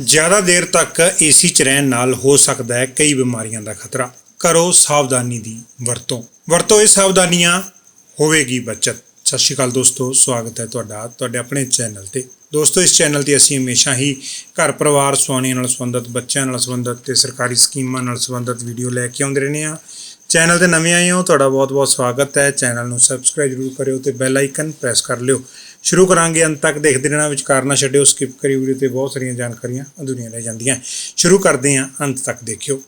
ਜ਼ਿਆਦਾ ਦੇਰ ਤੱਕ ਏਸੀ 'ਚ ਰਹਿਣ ਨਾਲ ਹੋ ਸਕਦਾ ਹੈ ਕਈ ਬਿਮਾਰੀਆਂ ਦਾ ਖਤਰਾ। ਕਰੋ ਸਾਵਧਾਨੀ ਦੀ ਵਰਤੋਂ। ਵਰਤੋ ਇਹ ਸਾਵਧਾਨੀਆਂ ਹੋਵੇਗੀ ਬਚਤ। ਸਤਿ ਸ਼੍ਰੀ ਅਕਾਲ ਦੋਸਤੋ, ਸਵਾਗਤ ਹੈ ਤੁਹਾਡਾ, ਤੁਹਾਡੇ ਆਪਣੇ ਚੈਨਲ ਤੇ। ਦੋਸਤੋ, ਇਸ ਚੈਨਲ ਤੇ ਅਸੀਂ ਹਮੇਸ਼ਾ ਹੀ ਘਰ ਪਰਿਵਾਰ, ਸੁਆਣੀਆਂ ਨਾਲ ਸੰਬੰਧਿਤ, ਬੱਚਿਆਂ ਨਾਲ ਸੰਬੰਧਿਤ ਤੇ ਸਰਕਾਰੀ ਸਕੀਮਾਂ ਨਾਲ ਸੰਬੰਧਿਤ ਵੀਡੀਓ ਲੈ ਕੇ ਆਉਂਦੇ ਰਹਿੰਦੇ ਹਾਂ। ਚੈਨਲ ਤੇ ਨਵੇਂ ਆਏ ਹੋ, ਤੁਹਾਡਾ ਬਹੁਤ-ਬਹੁਤ ਸਵਾਗਤ ਹੈ। ਚੈਨਲ ਨੂੰ ਸਬਸਕ੍ਰਾਈਬ ਜ਼ਰੂਰ ਕਰਿਓ ਤੇ ਬੈਲ ਆਈਕਨ ਪ੍ਰੈਸ ਕਰ ਲਿਓ। ਸ਼ੁਰੂ ਕਰਾਂਗੇ, ਅੰਤ ਤੱਕ ਦੇਖਦੇ ਰਹਿਣਾ, ਵਿਚਕਾਰ ਨਾ ਛੱਡਿਓ ਸਕਿਪ ਕਰੀ ਵੀਡੀਓ ਤੇ ਬਹੁਤ ਸਾਰੀਆਂ ਜਾਣਕਾਰੀਆਂ ਅਧੂਰੀਆਂ ਰਹਿ ਜਾਂਦੀਆਂ। ਸ਼ੁਰੂ ਕਰਦੇ ਹਾਂ, ਅੰਤ ਤੱਕ ਦੇਖਿਓ।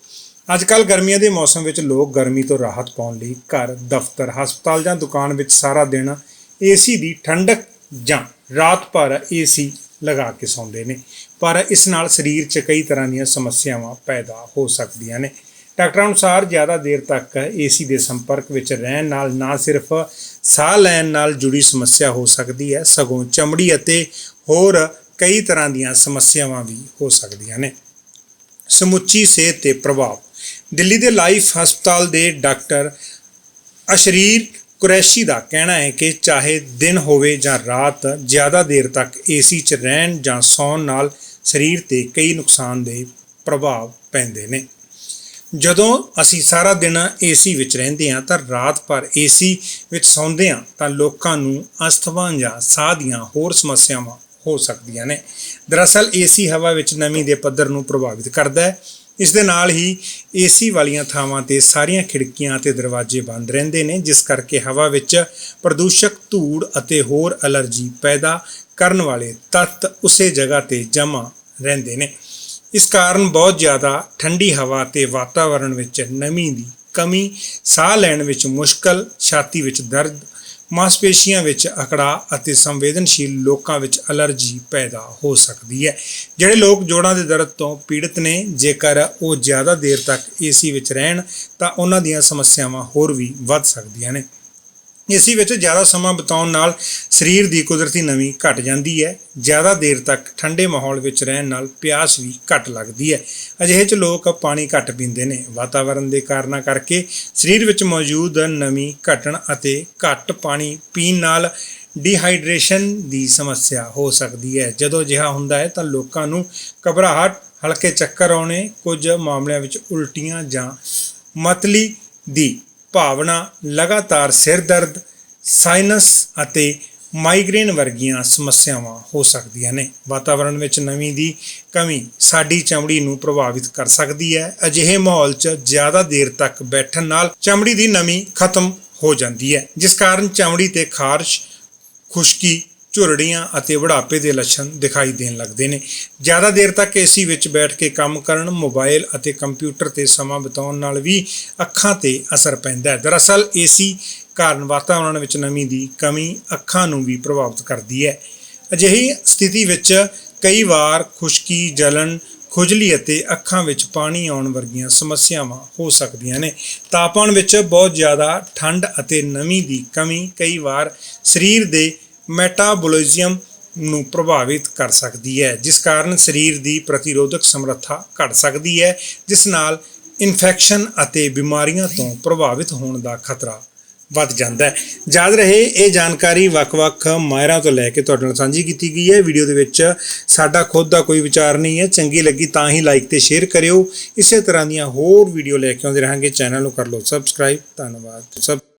ਅੱਜ ਕੱਲ ਗਰਮੀਆਂ ਦੇ ਮੌਸਮ ਵਿੱਚ ਲੋਕ ਗਰਮੀ ਤੋਂ ਰਾਹਤ ਪਾਉਣ ਲਈ ਘਰ, ਦਫ਼ਤਰ, ਹਸਪਤਾਲ ਜਾਂ ਦੁਕਾਨ ਵਿੱਚ ਸਾਰਾ ਦਿਨ ਏਸੀ ਦੀ ਠੰਡਕ ਜਾਂ ਰਾਤ ਭਰ ਏਸੀ ਲਗਾ ਕੇ ਸੌਂਦੇ ਨੇ। ਪਰ ਇਸ ਨਾਲ ਸਰੀਰ 'ਚ ਕਈ ਤਰ੍ਹਾਂ ਦੀਆਂ ਸਮੱਸਿਆਵਾਂ ਪੈਦਾ ਹੋ ਸਕਦੀਆਂ ਨੇ। ਡਾਕਟਰਾਂ ਅਨੁਸਾਰ ਜ਼ਿਆਦਾ ਦੇਰ ਤੱਕ ਏਸੀ ਦੇ ਸੰਪਰਕ ਵਿੱਚ ਰਹਿਣ ਨਾਲ ਨਾ ਸਿਰਫ ਸਾਹ ਲੈਣ ਨਾਲ ਜੁੜੀ ਸਮੱਸਿਆ ਹੋ ਸਕਦੀ ਹੈ, ਸਗੋਂ ਚਮੜੀ ਅਤੇ ਹੋਰ ਕਈ ਤਰ੍ਹਾਂ ਦੀਆਂ ਸਮੱਸਿਆਵਾਂ ਵੀ ਹੋ ਸਕਦੀਆਂ ਨੇ। ਸਮੁੱਚੀ ਸਿਹਤ ਤੇ ਪ੍ਰਭਾਵ। ਦਿੱਲੀ ਦੇ ਲਾਈਫ ਹਸਪਤਾਲ ਦੇ ਡਾਕਟਰ ਅਸ਼ਰੀਰ ਕੁਰੈਸ਼ੀ ਦਾ ਕਹਿਣਾ ਹੈ ਕਿ ਚਾਹੇ ਦਿਨ ਹੋਵੇ ਜਾਂ ਰਾਤ, ਜ਼ਿਆਦਾ ਦੇਰ ਤੱਕ ਏਸੀ 'ਚ ਰਹਿਣ ਜਾਂ ਸੌਣ ਨਾਲ ਸਰੀਰ ਤੇ ਕਈ ਨੁਕਸਾਨਦੇਹ ਪ੍ਰਭਾਵ ਪੈਂਦੇ ਨੇ। ਜਦੋਂ ਅਸੀਂ ਸਾਰਾ ਦਿਨ ਏਸੀ ਵਿੱਚ ਰਹਿੰਦੇ ਹਾਂ ਤਾਂ ਰਾਤ ਭਰ ਏਸੀ ਵਿੱਚ ਸੌਂਦੇ ਹਾਂ ਤਾਂ ਲੋਕਾਂ ਨੂੰ ਅਸਥਮਾ ਜਾਂ ਸਾਹ ਦੀਆਂ ਹੋਰ ਸਮੱਸਿਆਵਾਂ ਹੋ ਸਕਦੀਆਂ ਨੇ। ਦਰਅਸਲ ਏਸੀ ਹਵਾ ਵਿੱਚ ਨਮੀ ਦੇ ਪੱਧਰ ਨੂੰ ਪ੍ਰਭਾਵਿਤ ਕਰਦਾ ਹੈ। ਇਸ ਦੇ ਨਾਲ ਹੀ ਏਸੀ ਵਾਲੀਆਂ ਥਾਵਾਂ ਤੇ ਸਾਰੀਆਂ ਖਿੜਕੀਆਂ ਅਤੇ ਦਰਵਾਜ਼ੇ ਬੰਦ ਰਹਿੰਦੇ ਨੇ, ਜਿਸ ਕਰਕੇ ਹਵਾ ਵਿੱਚ ਪ੍ਰਦੂਸ਼ਕ ਧੂੜ ਅਤੇ ਹੋਰ ਅਲਰਜੀ ਪੈਦਾ ਕਰਨ ਵਾਲੇ ਤੱਤ ਉਸੇ ਜਗ੍ਹਾ ਤੇ ਜਮ੍ਹਾਂ ਰਹਿੰਦੇ ਨੇ। ਇਸ ਕਾਰਨ ਬਹੁਤ ਜ਼ਿਆਦਾ ਠੰਡੀ ਹਵਾ ਤੇ ਵਾਤਾਵਰਣ ਵਿੱਚ ਨਮੀ ਦੀ ਕਮੀ, ਸਾਹ ਲੈਣ ਵਿੱਚ ਮੁਸ਼ਕਲ, ਛਾਤੀ ਵਿੱਚ ਦਰਦ, ਮਾਸਪੇਸ਼ੀਆਂ ਵਿੱਚ ਅਕੜਾ ਅਤੇ ਸੰਵੇਦਨਸ਼ੀਲ ਲੋਕਾਂ ਵਿੱਚ ਅਲਰਜੀ ਪੈਦਾ ਹੋ ਸਕਦੀ ਹੈ। ਜਿਹੜੇ ਲੋਕ ਜੋੜਾਂ ਦੇ ਦਰਦ ਤੋਂ ਪੀੜਤ ਨੇ, ਜੇਕਰ ਉਹ ਜ਼ਿਆਦਾ ਦੇਰ ਤੱਕ ਏਸੀ ਵਿੱਚ ਰਹਿਣ ਤਾਂ ਉਹਨਾਂ ਦੀਆਂ ਸਮੱਸਿਆਵਾਂ ਹੋਰ ਵੀ ਵੱਧ ਸਕਦੀਆਂ ਨੇ। ਇਸ ਵਿੱਚ ਜ਼ਿਆਦਾ ਸਮਾਂ ਬਿਤਾਉਣ ਨਾਲ ਸਰੀਰ ਦੀ ਕੁਦਰਤੀ ਨਮੀ ਘਟ ਜਾਂਦੀ ਹੈ। ਜ਼ਿਆਦਾ ਦੇਰ ਤੱਕ ਠੰਡੇ ਮਾਹੌਲ ਵਿੱਚ ਰਹਿਣ ਨਾਲ ਪਿਆਸ ਵੀ ਘਟ ਲੱਗਦੀ ਹੈ। ਅਜਿਹੇ ਚ ਲੋਕ ਪਾਣੀ ਘੱਟ ਪੀਂਦੇ ਨੇ। ਵਾਤਾਵਰਣ ਦੇ ਕਾਰਨਾਂ ਕਰਕੇ ਸਰੀਰ ਵਿੱਚ ਮੌਜੂਦ ਨਮੀ ਘਟਣ ਅਤੇ ਘੱਟ ਪਾਣੀ ਪੀਣ ਨਾਲ ਡੀਹਾਈਡਰੇਸ਼ਨ ਦੀ ਸਮੱਸਿਆ ਹੋ ਸਕਦੀ ਹੈ। ਜਦੋਂ ਅਜਿਹਾ ਹੁੰਦਾ ਹੈ ਤਾਂ ਲੋਕਾਂ ਨੂੰ ਘਬਰਾਹਟ, ਹਲਕੇ ਚੱਕਰ ਆਉਣੇ, ਕੁਝ ਮਾਮਲਿਆਂ ਵਿੱਚ ਉਲਟੀਆਂ ਜਾਂ ਮਤਲੀ ਦੀ ਭਾਵਨਾ ਲਗਾਤਾਰ ਸਿਰ ਦਰਦ ਸਾਈਨਸ ਅਤੇ ਮਾਈਗ੍ਰੇਨ ਵਰਗੀਆਂ ਸਮੱਸਿਆਵਾਂ ਹੋ ਸਕਦੀਆਂ ਨੇ। ਵਾਤਾਵਰਣ ਵਿੱਚ ਨਮੀ ਦੀ ਕਮੀ ਸਾਡੀ ਚਮੜੀ ਨੂੰ ਪ੍ਰਭਾਵਿਤ ਕਰ ਸਕਦੀ ਹੈ। ਅਜਿਹੇ ਮਾਹੌਲ 'ਚ ਜ਼ਿਆਦਾ ਦੇਰ ਤੱਕ ਬੈਠਣ ਨਾਲ ਚਮੜੀ ਦੀ ਨਮੀ ਖਤਮ ਹੋ ਜਾਂਦੀ ਹੈ। ਜਿਸ ਕਾਰਨ ਚਮੜੀ ਤੇ ਖਾਰਸ਼, ਖੁਸ਼ਕੀ ਝੁਰੜੀਆਂ ਅਤੇ ਬੁਢਾਪੇ ਦੇ ਲੱਛਣ ਦਿਖਾਈ ਦੇਣ ਲੱਗਦੇ ਨੇ। ਜ਼ਿਆਦਾ ਦੇਰ ਤੱਕ ਏਸੀ ਵਿੱਚ ਬੈਠ ਕੇ ਕੰਮ ਕਰਨ ਮੋਬਾਈਲ ਅਤੇ ਕੰਪਿਊਟਰ ਤੇ ਸਮਾਂ ਬਿਤਾਉਣ ਨਾਲ ਵੀ ਅੱਖਾਂ ਤੇ ਅਸਰ ਪੈਂਦਾ ਹੈ। ਦਰਅਸਲ ਏਸੀ ਕਾਰਨ ਵਾਤਾਵਰਣ ਵਿੱਚ ਨਮੀ ਦੀ ਕਮੀ ਅੱਖਾਂ ਨੂੰ ਵੀ ਪ੍ਰਭਾਵਿਤ ਕਰਦੀ ਹੈ। ਅਜਿਹੀ ਸਥਿਤੀ ਵਿੱਚ ਕਈ ਵਾਰ ਖੁਸ਼ਕੀ ਜਲਨ ਖੁਜਲੀ ਅਤੇ ਅੱਖਾਂ ਵਿੱਚ ਪਾਣੀ ਆਉਣ ਵਰਗੀਆਂ ਸਮੱਸਿਆਵਾਂ ਹੋ ਸਕਦੀਆਂ ਨੇ। ਤਾਪਮਾਨ ਵਿੱਚ ਬਹੁਤ ਜ਼ਿਆਦਾ ਠੰਡ ਅਤੇ ਨਮੀ ਦੀ ਕਮੀ ਕਈ ਵਾਰ ਸਰੀਰ ਦੇ ਮੈਟਾਬੋਲਿਜ਼ਮ ਨੂੰ ਪ੍ਰਭਾਵਿਤ ਕਰ ਸਕਦੀ ਹੈ, ਜਿਸ ਕਾਰਨ ਸਰੀਰ ਦੀ ਪ੍ਰਤੀਰੋਧਕ ਸਮਰੱਥਾ ਘਟ ਸਕਦੀ ਹੈ, ਜਿਸ ਨਾਲ ਇਨਫੈਕਸ਼ਨ ਅਤੇ ਬਿਮਾਰੀਆਂ ਤੋਂ ਪ੍ਰਭਾਵਿਤ ਹੋਣ ਦਾ ਖਤਰਾ ਵੱਧ ਜਾਂਦਾ ਹੈ। ਯਾਦ ਰਹੇ, ਇਹ ਜਾਣਕਾਰੀ ਵੱਖ-ਵੱਖ ਮਾਇਰਾਂ ਤੋਂ ਲੈ ਕੇ ਤੁਹਾਡੇ ਨਾਲ ਸਾਂਝੀ ਕੀਤੀ ਗਈ ਹੈ। ਵੀਡੀਓ ਦੇ ਵਿੱਚ ਸਾਡਾ ਖੁਦ ਦਾ ਕੋਈ ਵਿਚਾਰ ਨਹੀਂ ਹੈ। ਚੰਗੀ ਲੱਗੀ ਤਾਂ ਹੀ ਲਾਈਕ ਤੇ ਸ਼ੇਅਰ ਕਰਿਓ। ਇਸੇ ਤਰ੍ਹਾਂ ਦੀਆਂ ਹੋਰ ਵੀਡੀਓ ਲੈ ਕੇ ਆਉਂਦੇ ਰਹਾਂਗੇ। ਚੈਨਲ ਨੂੰ ਕਰ ਲਓ ਸਬਸਕ੍ਰਾਈਬ ਧੰਨਵਾਦ। ਸਭ